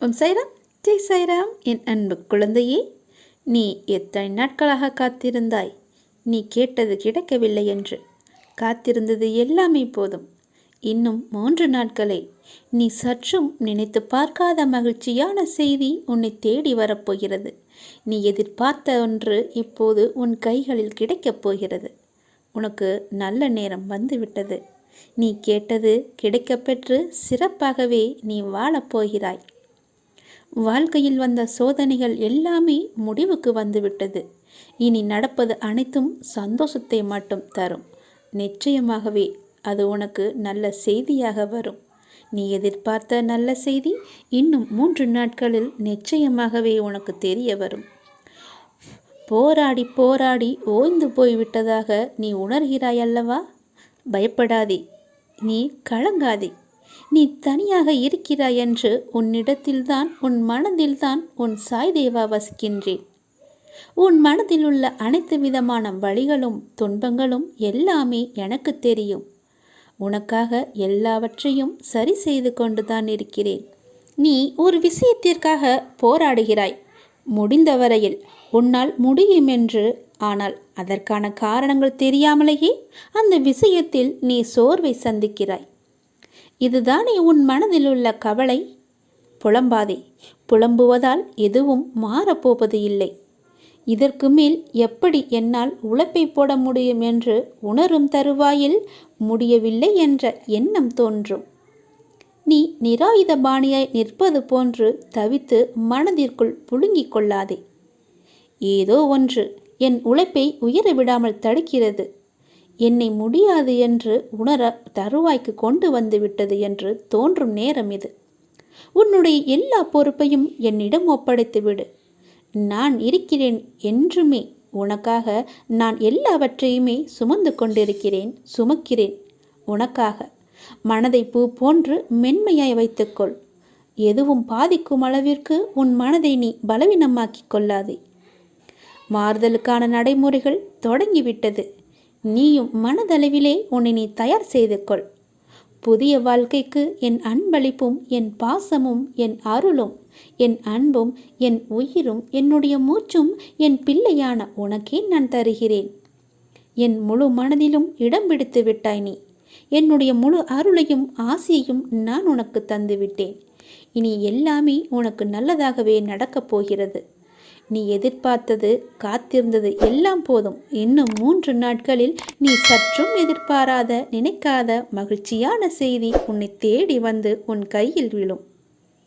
ஓம் சைராம் ஜெய் சைராம். என் அன்பு குழந்தையே நீ எத்தனை நாட்களாக காத்திருந்தாய்? நீ கேட்டது கிடைக்கவில்லை என்று. காத்திருந்தது எல்லாமே போதும். இன்னும் மூன்று நாட்களே. நீ சற்றும் நினைத்து பார்க்காத மகிழ்ச்சியான செய்தி உன்னை தேடி வரப்போகிறது நீ எதிர்பார்த்த ஒன்று இப்போது உன் கைகளில் கிடைக்கப் போகிறது. உனக்கு நல்ல நேரம் வந்துவிட்டது. நீ கேட்டது கிடைக்கப்பெற்று சிறப்பாகவே நீ வாழப்போகிறாய் வாழ்க்கையில் வந்த சோதனைகள் எல்லாமே முடிவுக்கு வந்துவிட்டது. இனி நடப்பது அனைத்தும் சந்தோஷத்தை மட்டும் தரும். நிச்சயமாகவே அது உனக்கு நல்ல செய்தியாக வரும். நீ எதிர்பார்த்த நல்ல செய்தி இன்னும் மூன்று நாட்களில் நிச்சயமாகவே உனக்கு தெரிய வரும். போராடி போராடி ஓய்ந்து போய்விட்டதாக நீ உணர்கிறாய் அல்லவா? பயப்படாதே. நீ கலங்காதே. நீ தனியாக இருக்கிறாய் என்று உன்னிடத்தில்தான் உன் மனதில்தான் உன் சாய் தேவா வசிக்கின்றேன். உன் மனதில் உள்ள அனைத்து விதமான வழிகளும் துன்பங்களும் எல்லாமே எனக்கு தெரியும். உனக்காக எல்லாவற்றையும் சரி செய்து கொண்டுதான் இருக்கிறேன். நீ ஒரு விஷயத்திற்காக போராடுகிறாய். முடிந்த வரையில் உன்னால் முடியும் என்று ஆனால் அதற்கான காரணங்கள் தெரியாமலேயே அந்த விஷயத்தில் நீ சோர்வை சந்திக்கிறாய். இதுதானே உன் மனதில் உள்ள கவலை? புலம்பாதே புலம்புவதால் எதுவும் மாறப்போவது இல்லை. இதற்கு மேல் எப்படி என்னால் உழைப்பை போட முடியும் என்று உணரும் தருவாயில் முடியவில்லை என்ற எண்ணம் தோன்றும். நீ நிராயுத பாணியாய் நிற்பது போன்று தவித்து மனதிற்குள் புழுங்கிக் கொள்ளாதே. ஏதோ ஒன்று என் உழைப்பை உயர விடாமல் தடுக்கிறது. என்னை முடியாது என்று உணர தருவாய்க்கு கொண்டு வந்து விட்டது என்று தோன்றும் நேரம் இது. உன்னுடைய எல்லா பொறுப்பையும் என்னிடம் ஒப்படைத்து விடு. நான் இருக்கிறேன் என்றுமே உனக்காக நான் எல்லாவற்றையுமே சுமந்து கொண்டிருக்கிறேன் சுமக்கிறேன். உனக்காக மனதை பூ போன்று மென்மையாய் வைத்துக்கொள். எதுவும் பாதிக்கும் அளவிற்கு உன் மனதை நீ பலவீனமாக்கிக் கொள்ளாதே. மாறுதலுக்கான நடைமுறைகள் தொடங்கிவிட்டது. நீயும் மனதளவிலே உன்னை நீ தயார் செய்து கொள் புதிய வாழ்க்கைக்கு என் அன்பளிப்பும் என் பாசமும் என் அருளும் என் அன்பும் என் உயிரும் என்னுடைய மூச்சும் என் பிள்ளையான உனக்கே நான் தருகிறேன். என் முழு மனதிலும் இடம் பிடித்து விட்டாய் நீ. என்னுடைய முழு அருளையும் ஆசையையும் நான் உனக்கு தந்துவிட்டேன். இனி எல்லாமே உனக்கு நல்லதாகவே நடக்கப் போகிறது. நீ எதிர்பார்த்தது காத்திருந்தது எல்லாம் போதும். இன்னும் மூன்று நாட்களில் நீ சற்றும் எதிர்பாராத நினைக்காத மகிழ்ச்சியான செய்தி உன்னை தேடி வந்து உன் கையில் விழும்.